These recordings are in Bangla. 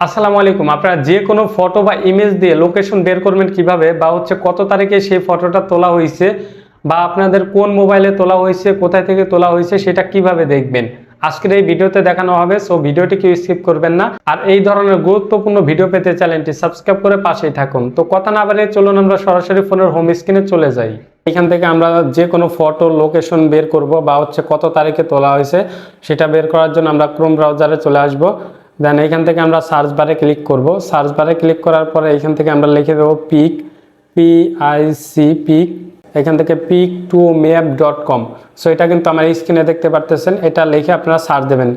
আসসালামু আলাইকুম। আপনারা যে কোনো ফটো বা ইমেজ দিয়ে লোকেশন বের করবেন কীভাবে বা হচ্ছে কত তারিখে সেই ফটোটা তোলা হয়েছে বা আপনাদের কোন মোবাইলে তোলা হয়েছে, কোথায় থেকে তোলা হয়েছে সেটা কীভাবে দেখবেন। আজকের এই ভিডিওতে দেখানো হবে সো ভিডিওটি কেউ স্কিপ করবেন না। আর এই ধরনের গুরুত্বপূর্ণ ভিডিও পেতে চ্যানেলটি সাবস্ক্রাইব করে পাশেই থাকুন। তো কথা না বাড়িয়ে চলুন আমরা সরাসরি ফোনের হোম স্ক্রিনে চলে যাই। এখান থেকে আমরা যে কোনো ফটো লোকেশন বের করব বা হচ্ছে কত তারিখে তোলা হয়েছে সেটা বের করার জন্য আমরা ক্রোম ব্রাউজারে চলে আসব। দেন এখান থেকে আমরা সার্চ বারে ক্লিক করব। সার্চ বারে ক্লিক করার পরে এখান থেকে আমরা লিখে দেবো pick P I C pick এখান থেকে pick to map dot com so এটা কিন্তু আমার স্ক্রিনে দেখতে পারতেছেন, এটা লিখে আপনারা সার্চ দেবেন।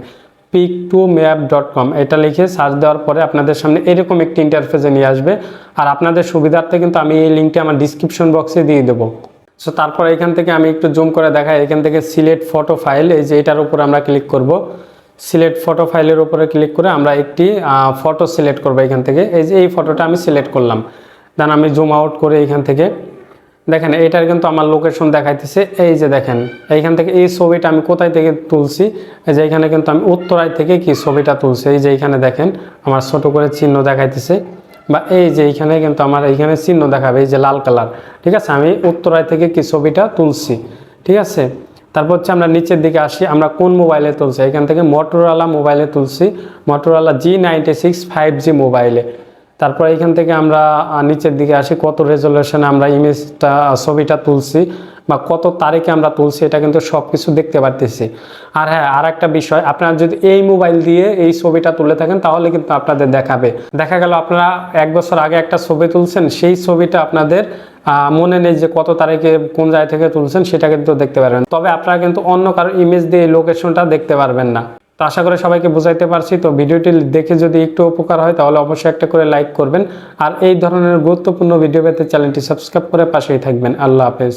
Pick to map dot com এটা লিখে সার্চ দেওয়ার পরে আপনাদের সামনে এরকম একটি ইন্টারফেসে নিয়ে আসবে। আর আপনাদের সুবিধার্থে কিন্তু আমি এই লিঙ্কটি আমার ডিসক্রিপশন বক্সে দিয়ে দেবো। সো তারপর এখান থেকে আমি একটু জুম করে দেখাই। এখান থেকে সিলেক্ট ফটো ফাইল এই যে এটার উপর আমরা ক্লিক করব। সিলেক্ট ফটো ফাইলের উপরে ক্লিক করে আমরা একটি ফটো সিলেক্ট করব এখান থেকে। এই যে, এই ফটোটা আমি সিলেক্ট করলাম। দেন আমি জুম আউট করে এখান থেকে। দেখেন, এইটার কিন্তু আমার লোকেশন দেখাইতেছে। এই যে দেখেন, এইখান থেকে এই ছবিটা আমি কোথায় থেকে তুলছি? এই যে এখানে কিন্তু আমি উত্তরায় থেকে কি ছবিটা তুলছি? এই যে এইখানে দেখেন, আমার ছোট করে চিহ্ন দেখাইতেছে। বা এই যে এইখানে কিন্তু আমার এইখানে চিহ্ন দেখাবে, এই যে লাল কালার। ঠিক আছে? আমি উত্তরায় থেকে কি ছবিটা তুলছি। ঠিক আছে? তারপর হচ্ছে আমরা নিচের দিকে আসি, আমরা কোন মোবাইলে তুলছি? এখান থেকে মোটরওয়ালা মোবাইলে তুলছি। Motorola G ninety six five G মোবাইলে। তারপর এখান থেকে আমরা নিচের দিকে আসি, কত রেজলিউশনে আমরা ইমেজটা ছবিটা তুলছি বা কত তারিখে আমরা তুলছি, এটা কিন্তু সব কিছু দেখতে পারতেছি। আর হ্যাঁ আর একটা বিষয়, আপনারা যদি এই মোবাইল দিয়ে এই ছবিটা তুলে থাকেন, তাহলে কিন্তু আপনাদের দেখাবে। দেখা গেল আপনারা এক বছর আগে একটা ছবি তুলছেন, সেই ছবিটা আপনাদের মনে নেই যে কত তারিখে কোন জায়গা থেকে তুলছেন, সেটা কিন্তু দেখতে পারবেন। তবে আপনারা কিন্তু অন্য কারও ইমেজ দিয়ে লোকেশনটা দেখতে পারবেন না। তো আশা করে সবাইকে বোঝাইতে পারছি। তো ভিডিওটি দেখে যদি একটু উপকার হয়, তাহলে অবশ্যই একটা করে লাইক করবেন। আর এই ধরনের গুরুত্বপূর্ণ ভিডিও পেতে চ্যানেলটি সাবস্ক্রাইব করে পাশেই থাকবেন। আল্লাহ হাফেজ।